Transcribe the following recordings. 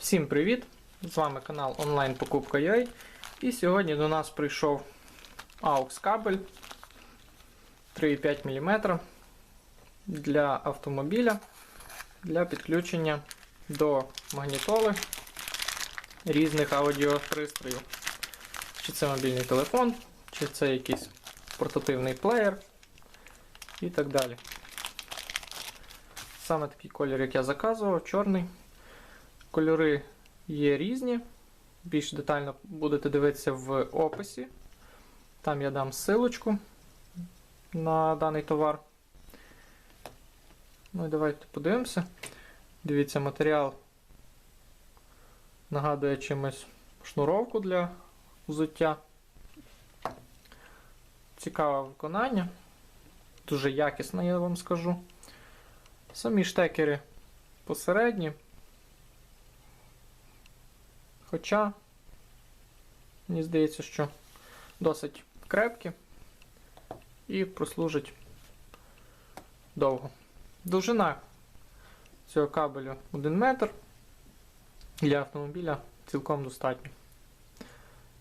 Всім привіт! З вами канал онлайн покупка UA. І сьогодні до нас прийшов AUX кабель 3,5 мм для автомобіля для підключення до магнітоли різних аудіопристроїв. Чи це мобільний телефон, чи це якийсь портативний плеєр і так далі. Саме такий колір, як я заказував, чорний. Кольори є різні. Більш детально будете дивитися в описі. Там я дам ссылочку на даний товар. Ну і давайте подивимося. Дивіться, матеріал нагадує чимось шнуровку для взуття. Цікаве виконання. Дуже якісне, я вам скажу. Самі штекери посередні. Хоча, мені здається, що досить крепкі і прослужить довго. Довжина цього кабелю 1 метр. Для автомобіля цілком достатньо.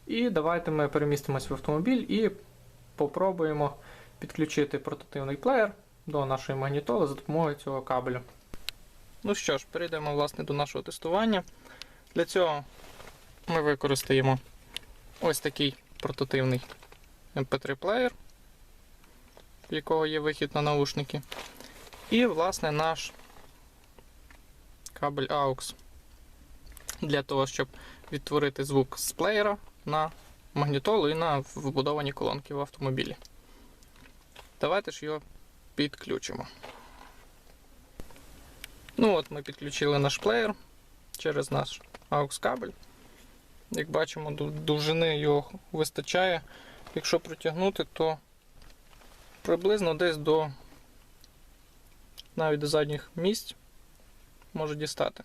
І давайте ми перемістимось в автомобіль і попробуємо підключити портативний плеєр до нашої магнітоли за допомогою цього кабелю. Ну що ж, перейдемо власне до нашого тестування. Для цього ми використаємо ось такий портативний MP3 плеєр, в якого є вихід на наушники. І, власне, наш кабель AUX для того, щоб відтворити звук з плеєра на магнітолу і на вбудовані колонки в автомобілі. Давайте ж його підключимо. Ну от Ми підключили наш плеєр через наш AUX кабель. Як бачимо, довжини його вистачає. Якщо протягнути, то приблизно десь до навіть до задніх місць може дістати.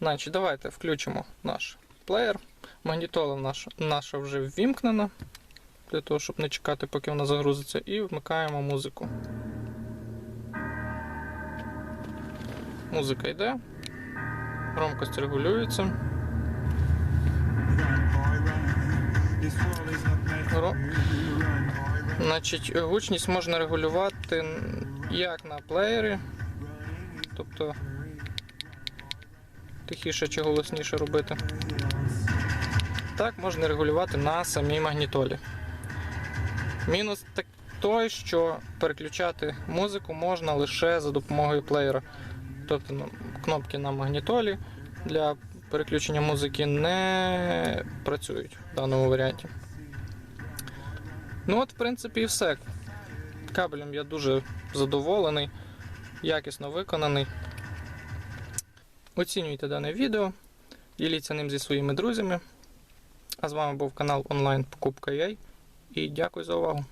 Значить, давайте включимо наш плеєр. Магнітола наша, наша вже ввімкнена, для того, щоб не чекати, поки вона загрузиться, і вмикаємо музику. Музика йде, громкость регулюється. Значить, гучність можна регулювати як на плеєрі, тобто тихіше чи голосніше робити. Так можна регулювати на самій магнітолі. Мінус так той, що переключати музику можна лише за допомогою плеєра. Тобто ну, кнопки на магнітолі для переключення музики не працюють в даному варіанті. Ну от, в принципі, і все. Кабелем я дуже задоволений, якісно виконаний. Оцінюйте дане відео, діліться ним зі своїми друзями. А з вами був канал онлайн Покупка.ua і дякую за увагу.